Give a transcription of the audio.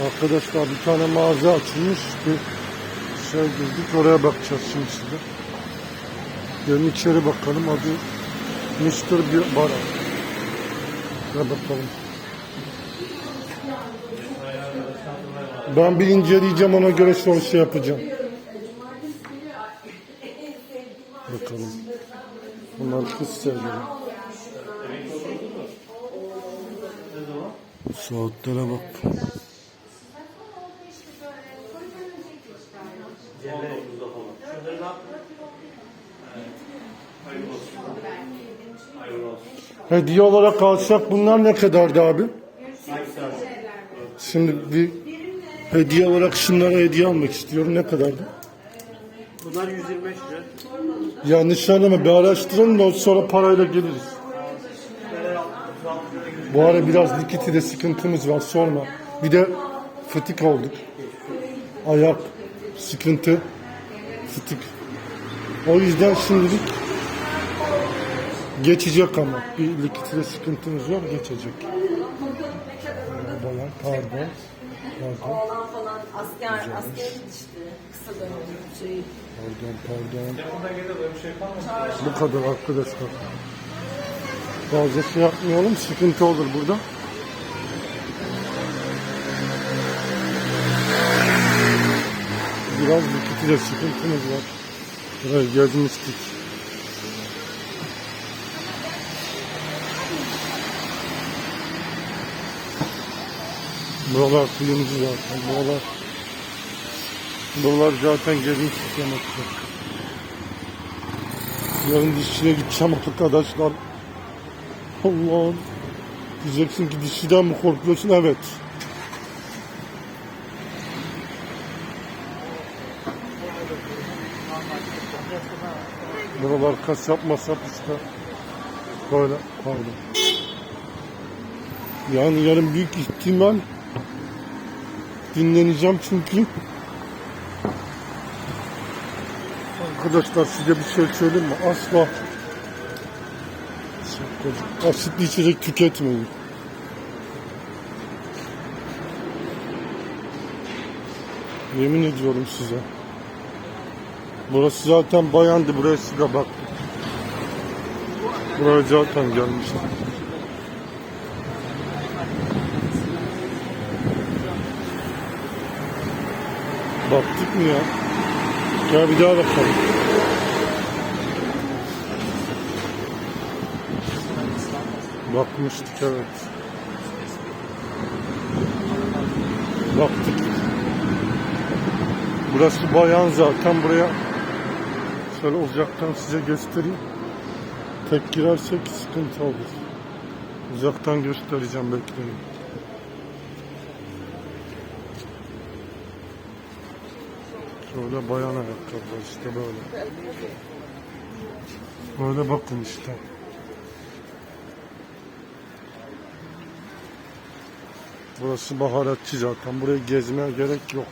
Arkadaşlar bir tane mağaza açılmış. Bir şey girdik oraya bakacağız şimdi size. Gelin içeri bakalım adı Mr. Bir Bar. Ne bakalım. Ben bir inceleyeceğim ona göre sonra şey yapacağım. Bakalım. Bunlar kız sevgilim. Saatlere bak. Hediye olarak alsak bunlar ne kadardı abi? Şimdi bir hediye olarak şunlara hediye almak istiyorum. Ne kadardı? Bunlar 125 lira. Ya nişanlama bir araştıralım da sonra parayla geliriz. Bu ara biraz likitide sıkıntımız var sorma. Bir de fıtık olduk. Ayak sıkıntı, fıtık. O yüzden şimdilik geçecek ama bir likitide sıkıntımız var geçecek. Bayan pardon. Pardon. Oğlan falan asker, askere gitmişti. Kısa dönem şey. Pardon, pardon. Bu kadar arkadaşlar. Fazla şey yapmayalım, sıkıntı olur burada. Biraz likitide sıkıntımız var. Buraya gezmiştik. Buralar kuyumcu zaten. Buralar Buralar zaten gezmiştik yemekte. Yarın dişçiye gideceğim arkadaşlar. Allah'ım. Diyeceksin ki dişçiden mi korkuyorsun? Evet. Buralar kas yapmasak işte. Böyle pardon. Yani yarın büyük ihtimal dinleneceğim çünkü Arkadaşlar size bir şey söyleyeyim mi? Asla asitli içecek tüketmeyin. Yemin ediyorum size. Burası zaten bayandı. Buraya size baktık. Buraya zaten gelmişler. Baktık mı ya? Gel bir daha bakalım. Bakmıştık evet. Baktık. Burası bayan zaten buraya şöyle uzaktan size göstereyim. Tek girersek sıkıntı olur. Uzaktan göstereceğim bekleyin. Şöyle bayan ayakkabı işte böyle. Böyle bakın işte. Burası baharatçı zaten. Burayı gezmeye gerek yok.